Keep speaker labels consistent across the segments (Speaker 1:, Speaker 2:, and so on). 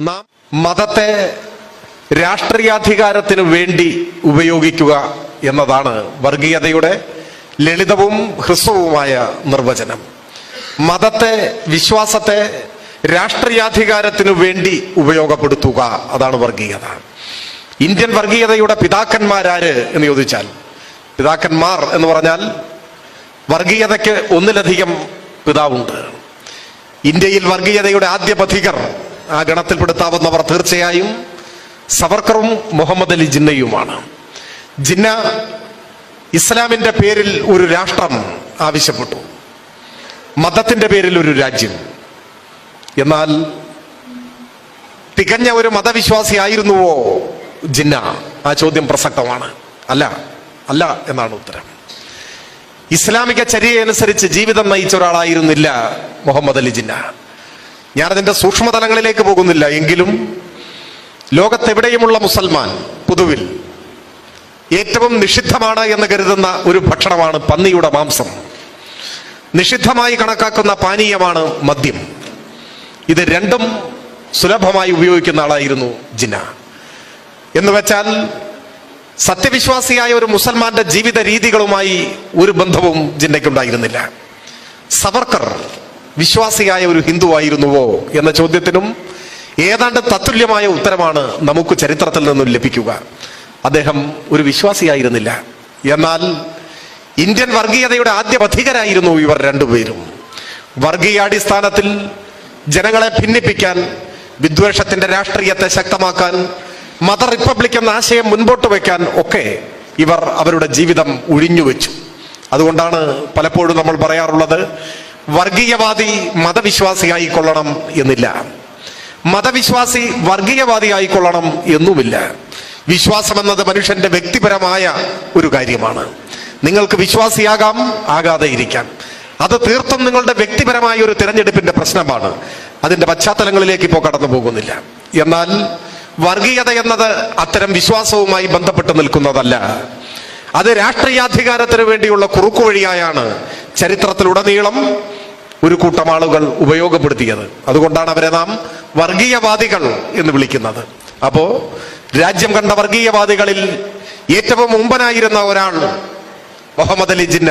Speaker 1: നാം മതത്തെ രാഷ്ട്രീയാധികാരത്തിന് വേണ്ടി ഉപയോഗിക്കുക എന്നതാണ് വർഗീയതയുടെ ലളിതവും ഹ്രസ്വവുമായ നിർവചനം. മതത്തെ വിശ്വാസത്തെ രാഷ്ട്രീയാധികാരത്തിനു വേണ്ടി ഉപയോഗപ്പെടുത്തുക അതാണ് വർഗീയത. ഇന്ത്യൻ വർഗീയതയുടെ പിതാക്കന്മാരാര് എന്ന് ചോദിച്ചാൽ പിതാക്കന്മാർ എന്ന് പറഞ്ഞാൽ വർഗീയതയ്ക്ക് ഒന്നിലധികം പിതാവുണ്ട്. ഇന്ത്യയിൽ വർഗീയതയുടെ ആദ്യ പഥികർ ആ ഗണത്തിൽപ്പെടുത്താവുന്നവർ തീർച്ചയായും സവർക്കറും മുഹമ്മദ് അലി ജിന്നയുമാണ്. ജിന്ന ഇസ്ലാമിന്റെ പേരിൽ ഒരു രാഷ്ട്രം ആവശ്യപ്പെട്ടു. മതത്തിന്റെ പേരിൽ ഒരു രാജ്യം. എന്നാൽ തികഞ്ഞ ഒരു മതവിശ്വാസി ആയിരുന്നുവോ ജിന്ന? ആ ചോദ്യം പ്രസക്തമാണ്. അല്ല അല്ല എന്നാണ് ഉത്തരം. ഇസ്ലാമിക ചര്യയനുസരിച്ച് ജീവിതം നയിച്ച ഒരാളായിരുന്നില്ല മുഹമ്മദ് അലി ജിന്ന. ഞാനതിന്റെ സൂക്ഷ്മതലങ്ങളിലേക്ക് പോകുന്നില്ല. എങ്കിലും ലോകത്തെവിടെയുമുള്ള മുസൽമാൻ പൊതുവിൽ ഏറ്റവും നിഷിദ്ധമാണ് എന്ന് കരുതുന്ന ഒരു ഭക്ഷണമാണ് പന്നിയുടെ മാംസം. നിഷിദ്ധമായി കണക്കാക്കുന്ന പാനീയമാണ് മദ്യം. ഇത് രണ്ടും സുലഭമായി ഉപയോഗിക്കുന്ന ആളായിരുന്നു ജിന എന്ന് വെച്ചാൽ സത്യവിശ്വാസിയായ ഒരു മുസൽമാന്റെ ജീവിത രീതികളുമായി ഒരു ബന്ധവും ജിന്നയ്ക്കുണ്ടായിരുന്നില്ല. സവർക്കർ വിശ്വാസിയായ ഒരു ഹിന്ദുവായിരുന്നുവോ എന്ന ചോദ്യത്തിനും ഏതാണ്ട് തത്തുല്യമായ ഉത്തരമാണ് നമുക്ക് ചരിത്രത്തിൽ നിന്നും ലഭിക്കുക. അദ്ദേഹം ഒരു വിശ്വാസിയായിരുന്നില്ല. എന്നാൽ ഇന്ത്യൻ വർഗീയതയുടെ ആദ്യ പഥികരായിരുന്നു ഇവർ രണ്ടുപേരും. വർഗീയാടിസ്ഥാനത്തിൽ ജനങ്ങളെ ഭിന്നിപ്പിക്കാൻ വിദ്വേഷത്തിന്റെ രാഷ്ട്രീയത്തെ ശക്തമാക്കാൻ മത റിപ്പബ്ലിക് എന്ന ആശയം മുൻപോട്ട് വയ്ക്കാൻ ഒക്കെ ഇവർ അവരുടെ ജീവിതം ഒഴിഞ്ഞുവെച്ചു അതുകൊണ്ടാണ് പലപ്പോഴും നമ്മൾ പറയാറുള്ളത് വർഗീയവാദി മതവിശ്വാസിയായി കൊള്ളണം എന്നില്ല. മതവിശ്വാസി വർഗീയവാദി ആയിക്കൊള്ളണം എന്നുമില്ല. വിശ്വാസം എന്നത് മനുഷ്യന്റെ വ്യക്തിപരമായ ഒരു കാര്യമാണ്. നിങ്ങൾക്ക് വിശ്വാസിയാകാം ആകാതെ ഇരിക്കാം. അത് തീർത്തും നിങ്ങളുടെ വ്യക്തിപരമായ ഒരു തിരഞ്ഞെടുപ്പിന്റെ പ്രശ്നമാണ്. അതിന്റെ പശ്ചാത്തലങ്ങളിലേക്ക് ഇപ്പോൾ കടന്നു പോകുന്നില്ല. എന്നാൽ വർഗീയത എന്നത് അത്തരം വിശ്വാസവുമായി ബന്ധപ്പെട്ട് നിൽക്കുന്നതല്ല. അത് രാഷ്ട്രീയാധികാരത്തിന് വേണ്ടിയുള്ള കുറുക്കുവഴിയായാണ് ചരിത്രത്തിലുടനീളം ഒരു കൂട്ടം ആളുകൾ ഉപയോഗപ്പെടുത്തിയത്. അതുകൊണ്ടാണ് അവരെ നാം വർഗീയവാദികൾ എന്ന് വിളിക്കുന്നത്. അപ്പോ രാജ്യം കണ്ട വർഗീയവാദികളിൽ ഏറ്റവും മുമ്പനായിരുന്ന ഒരാൾ മുഹമ്മദ് അലി ജിന്ന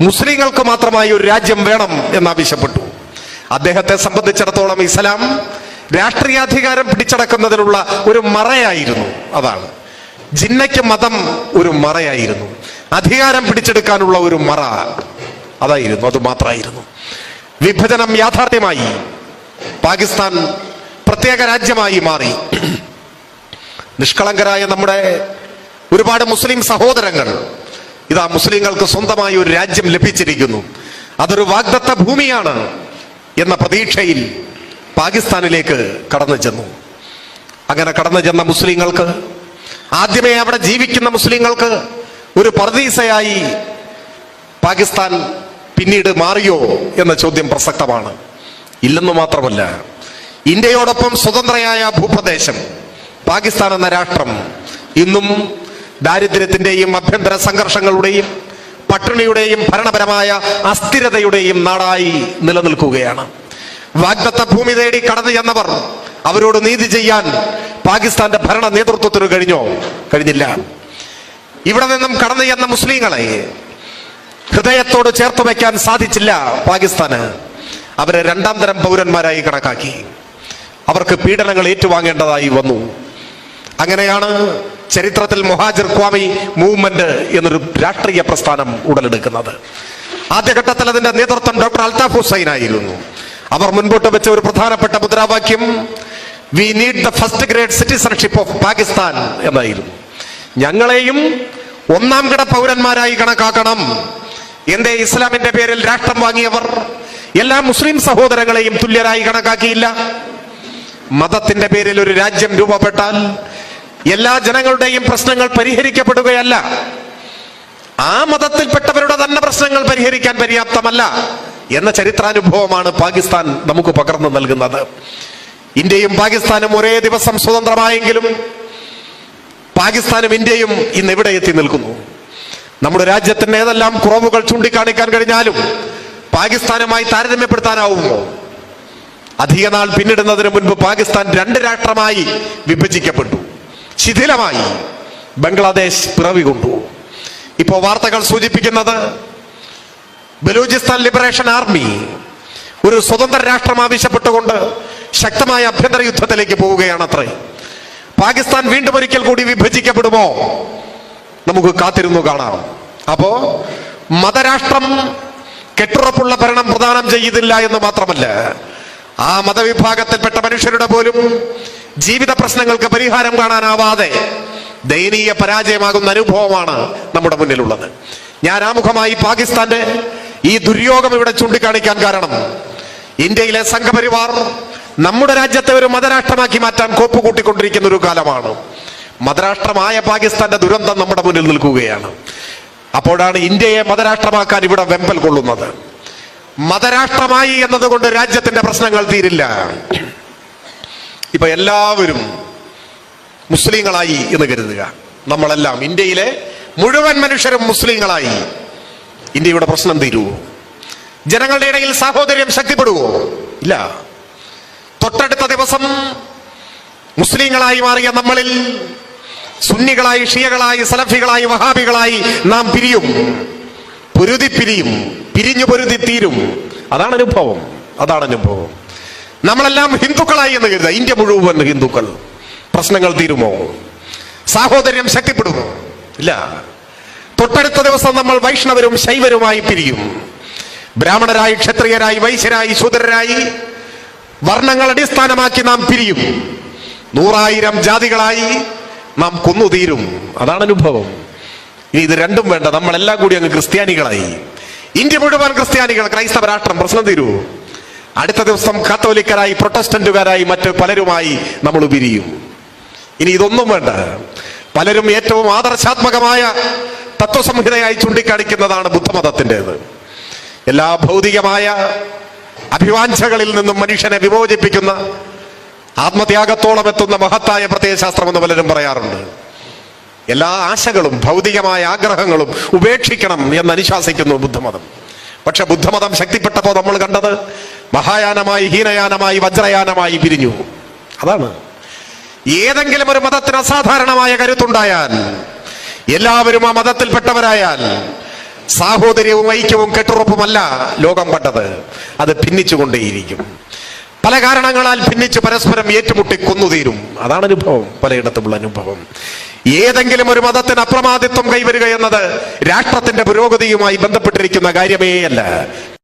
Speaker 1: മുസ്ലിങ്ങൾക്ക് മാത്രമായി ഒരു രാജ്യം വേണം എന്നാവശ്യപ്പെട്ടു. അദ്ദേഹത്തെ സംബന്ധിച്ചിടത്തോളം ഇസ്ലാം രാഷ്ട്രീയാധികാരം പിടിച്ചടക്കുന്നതിനുള്ള ഒരു മറയായിരുന്നു അതാണ്. ജിന്നയ്ക്ക് മതം ഒരു മറയായിരുന്നു. അധികാരം പിടിച്ചെടുക്കാനുള്ള ഒരു മറ അതായിരുന്നു അത് മാത്രമായിരുന്നു. വിഭജനം യാഥാർത്ഥ്യമായി. പാകിസ്ഥാൻ പ്രത്യേക രാജ്യമായി മാറി. നിഷ്കളങ്കരായ നമ്മുടെ ഒരുപാട് മുസ്ലിം സഹോദരങ്ങൾ ഇതാ മുസ്ലിങ്ങൾക്ക് സ്വന്തമായി ഒരു രാജ്യം ലഭിച്ചിരിക്കുന്നു. അതൊരു വാഗ്ദത്ത ഭൂമിയാണ് എന്ന പ്രതീക്ഷയിൽ പാകിസ്ഥാനിലേക്ക് കടന്നു ചെന്നു. അങ്ങനെ കടന്നു ചെന്ന മുസ്ലിങ്ങൾക്ക് ആദ്യമേ അവിടെ ജീവിക്കുന്ന മുസ്ലിങ്ങൾക്ക് ഒരു പർദീസയായി പാകിസ്ഥാൻ പിന്നീട് മാറിയോ എന്ന ചോദ്യം പ്രസക്തമാണ്. ഇല്ലെന്ന് മാത്രമല്ല ഇന്ത്യയോടൊപ്പം സ്വതന്ത്രയായ ഭൂപ്രദേശം പാകിസ്ഥാൻ എന്ന രാഷ്ട്രം ഇന്നും ദാരിദ്ര്യത്തിന്റെയും ആഭ്യന്തര സംഘർഷങ്ങളുടെയും പട്ടിണിയുടെയും ഭരണപരമായ അസ്ഥിരതയുടെയും നാടായി നിലനിൽക്കുകയാണ്. വാഗ്ദത്ത ഭൂമി തേടി കടന്നു ചെന്നവർ അവരോട് നീതി ചെയ്യാൻ പാകിസ്ഥാന്റെ ഭരണ നേതൃത്വത്തിന് കഴിഞ്ഞോ? കഴിഞ്ഞില്ല. ഇവിടെ നിന്നും കടന്നു ചെന്ന മുസ്ലിങ്ങളെ ഹൃദയത്തോട് ചേർത്ത് വയ്ക്കാൻ സാധിച്ചില്ല പാകിസ്ഥാന്. അവരെ രണ്ടാം തരം പൗരന്മാരായി കണക്കാക്കി. അവർക്ക് പീഡനങ്ങൾ ഏറ്റുവാങ്ങേണ്ടതായി വന്നു. അങ്ങനെയാണ് ചരിത്രത്തിൽ മൊഹാജിർ ക്വാമി മൂവ്മെന്റ് എന്നൊരു രാഷ്ട്രീയ പ്രസ്ഥാനം ഉടലെടുക്കുന്നത്. ആദ്യഘട്ടത്തിൽ അതിന്റെ നേതൃത്വം ഡോക്ടർ അൽതാഫ് ഹുസൈൻ ആയിരുന്നു അവർ മുൻപോട്ട് വെച്ച ഒരു പ്രധാനപ്പെട്ട മുദ്രാവാക്യം we need the first grade citizenship of Pakistan എന്നായിരുന്നു. ഞങ്ങളെയും ഒന്നാം കിട പൗരന്മാരായി കണക്കാക്കണം. എന്റെ ഇസ്ലാമിന്റെ പേരിൽ രാഷ്ട്രം വാങ്ങിയവർ? എല്ലാ മുസ്ലിം സഹോദരങ്ങളെയും തുല്യരായി കണക്കാക്കിയില്ല. മതത്തിന്റെ പേരിൽ ഒരു രാജ്യം രൂപപ്പെട്ടാൽ എല്ലാ ജനങ്ങളുടെയും പ്രശ്നങ്ങൾ പരിഹരിക്കപ്പെടുകയല്ല. ആ മതത്തിൽപ്പെട്ടവരുടെ തന്നെ പ്രശ്നങ്ങൾ പരിഹരിക്കാൻ പര്യാപ്തമല്ല എന്ന ചരിത്രാനുഭവമാണ് പാകിസ്ഥാൻ നമുക്ക് പകർന്നു നൽകുന്നത്. ഇന്ത്യയും പാകിസ്ഥാനും ഒരേ ദിവസം സ്വതന്ത്രമായെങ്കിലും പാകിസ്ഥാനും ഇന്ത്യയും ഇന്ന് എവിടെ എത്തി നിൽക്കുന്നു. നമ്മുടെ രാജ്യത്തിന് ഏതെല്ലാം കുറവുകൾ ചൂണ്ടിക്കാണിക്കാൻ കഴിഞ്ഞാലും പാകിസ്ഥാനുമായി താരതമ്യപ്പെടുത്താനാവുമോ? അധിക നാൾ പിന്നിടുന്നതിന് മുൻപ് പാകിസ്ഥാൻ രണ്ട് രാഷ്ട്രമായി വിഭജിക്കപ്പെട്ടു. ശിഥിലമായി. ബംഗ്ലാദേശ് പിറവി കൊണ്ടു. ഇപ്പോൾ വാർത്തകൾ സൂചിപ്പിക്കുന്നത് ബലൂചിസ്ഥാൻ ലിബറേഷൻ ആർമി ഒരു സ്വതന്ത്ര രാഷ്ട്രം ആവശ്യപ്പെട്ടുകൊണ്ട് ശക്തമായ ആഭ്യന്തര യുദ്ധത്തിലേക്ക് പോവുകയാണത്രേ. പാകിസ്ഥാൻ വീണ്ടും ഒരിക്കൽ കൂടി വിഭജിക്കപ്പെടുമോ? നമുക്ക് കാത്തിരുന്നു കാണാം. അപ്പോ മതരാഷ്ട്രം കെട്ടുറപ്പുള്ള ഭരണം പ്രദാനം ചെയ്യുന്നില്ല എന്ന് മാത്രമല്ല ആ മതവിഭാഗത്തിൽപ്പെട്ട മനുഷ്യരുടെ പോലും ജീവിത പ്രശ്നങ്ങൾക്ക് പരിഹാരം കാണാനാവാതെ ദയനീയ പരാജയമാകുന്ന അനുഭവമാണ് നമ്മുടെ മുന്നിലുള്ളത്. ഞാൻ ആമുഖമായി പാകിസ്ഥാന്റെ ഈ ദുര്യോഗം ഇവിടെ ചൂണ്ടിക്കാണിക്കാൻ കാരണം ഇന്ത്യയിലെ സംഘപരിവാർ നമ്മുടെ രാജ്യത്തെ ഒരു മതരാഷ്ട്രമാക്കി മാറ്റാൻ കോപ്പ് കൂട്ടിക്കൊണ്ടിരിക്കുന്ന ഒരു കാലമാണ്. മതരാഷ്ട്രമായ പാകിസ്ഥാന്റെ ദുരന്തം നമ്മുടെ മുന്നിൽ നിൽക്കുകയാണ്. അപ്പോഴാണ് ഇന്ത്യയെ മതരാഷ്ട്രമാക്കാൻ ഇവിടെ വെമ്പൽ കൊള്ളുന്നത്. മതരാഷ്ട്രമായി എന്നതുകൊണ്ട് രാജ്യത്തിന്റെ പ്രശ്നങ്ങൾ തീരില്ല. ഇപ്പൊ എല്ലാവരും മുസ്ലിങ്ങളായി എന്ന് കരുതുക. നമ്മളെല്ലാം ഇന്ത്യയിലെ മുഴുവൻ മനുഷ്യരും മുസ്ലിങ്ങളായി. ഇന്ത്യയുടെ പ്രശ്നം തീരുവോ ജനങ്ങളുടെ ഇടയിൽ സാഹോദര്യം ശക്തിപ്പെടുവോ? ഇല്ല. തൊട്ടടുത്ത ദിവസം മുസ്ലിങ്ങളായി മാറിയ നമ്മളിൽ സുന്നികളായി ഷിയകളായി സലഫികളായി വഹാബികളായി നാം പിരിയും. പൊരുതി പിരിയും. പിരിഞ്ഞു പൊരുതി തീരും. അതാണ് അനുഭവം അതാണ് അനുഭവം നമ്മളെല്ലാം ഹിന്ദുക്കളായി എന്ന് കരുതുക. ഇന്ത്യ മുഴുവൻ ഹിന്ദുക്കൾ. പ്രശ്നങ്ങൾ തീരുമോ? സാഹോദര്യം ശക്തിപ്പെടുമോ? ഇല്ല. തൊട്ടടുത്ത ദിവസം നമ്മൾ വൈഷ്ണവരും ശൈവരുമായി പിരിയും. ബ്രാഹ്മണരായി ക്ഷത്രിയരായി വൈശ്യരായി ശൂദ്രരായി വർണങ്ങൾ അടിസ്ഥാനമാക്കി നാം പിരിയും. നൂറായിരം ജാതികളായി നാം കൊന്നുതീരും. അതാണ് അനുഭവം. ഇനി ഇത് രണ്ടും വേണ്ട. നമ്മളെല്ലാം കൂടി അങ്ങ് ക്രിസ്ത്യാനികളായി. ഇന്ത്യ മുഴുവൻ ക്രിസ്ത്യാനികൾ ക്രൈസ്തവ രാഷ്ട്രം പ്രശ്നം തീരൂ. അടുത്ത ദിവസം കാത്തോലിക്കരായി പ്രൊട്ടസ്റ്റന്റുകാരായി മറ്റ് പലരുമായി നമ്മൾ പിരിയും ഇനി ഇതൊന്നും വേണ്ട. പലരും ഏറ്റവും ആദർശാത്മകമായ തത്വസംഹിതയായി ചൂണ്ടിക്കാണിക്കുന്നതാണ് ബുദ്ധമതത്തിന്റെത്. എല്ലാ ഭൗതികമായ അഭിവാഞ്ചകളിൽ നിന്നും മനുഷ്യനെ വിമോചിപ്പിക്കുന്ന ആത്മത്യാഗത്തോളം എത്തുന്ന മഹത്തായ പ്രത്യയശാസ്ത്രം എന്ന് പലരും പറയാറുണ്ട്. എല്ലാ ആശകളും ഭൗതികമായ ആഗ്രഹങ്ങളും ഉപേക്ഷിക്കണം എന്ന് അനുശാസിക്കുന്നു ബുദ്ധമതം. പക്ഷെ ബുദ്ധമതം ശക്തിപ്പെട്ടപ്പോൾ നമ്മൾ കണ്ടത് മഹായാനമായി ഹീനയാനമായി വജ്രയാനമായി പിരിഞ്ഞു. അതാണ്. ഏതെങ്കിലും ഒരു മതത്തിന് അസാധാരണമായ കരുത്തുണ്ടായാൽ എല്ലാവരും ആ മതത്തിൽപ്പെട്ടവരായാൽ സാഹോദര്യവും ഐക്യവും കെട്ടുറപ്പുമല്ല ലോകം കണ്ടത്. അത് ഭിന്നിച്ചുകൊണ്ടേയിരിക്കും. പല കാരണങ്ങളാൽ ഭിന്നിച്ച് പരസ്പരം ഏറ്റുമുട്ടി കൊന്നുതീരും. അതാണ് അനുഭവം. പലയിടത്തുമുള്ള അനുഭവം. ഏതെങ്കിലും ഒരു മതത്തിന് അപ്രമാദിത്വം കൈവരിക എന്നത് രാഷ്ട്രത്തിന്റെ പുരോഗതിയുമായി ബന്ധപ്പെട്ടിരിക്കുന്ന കാര്യമേ അല്ല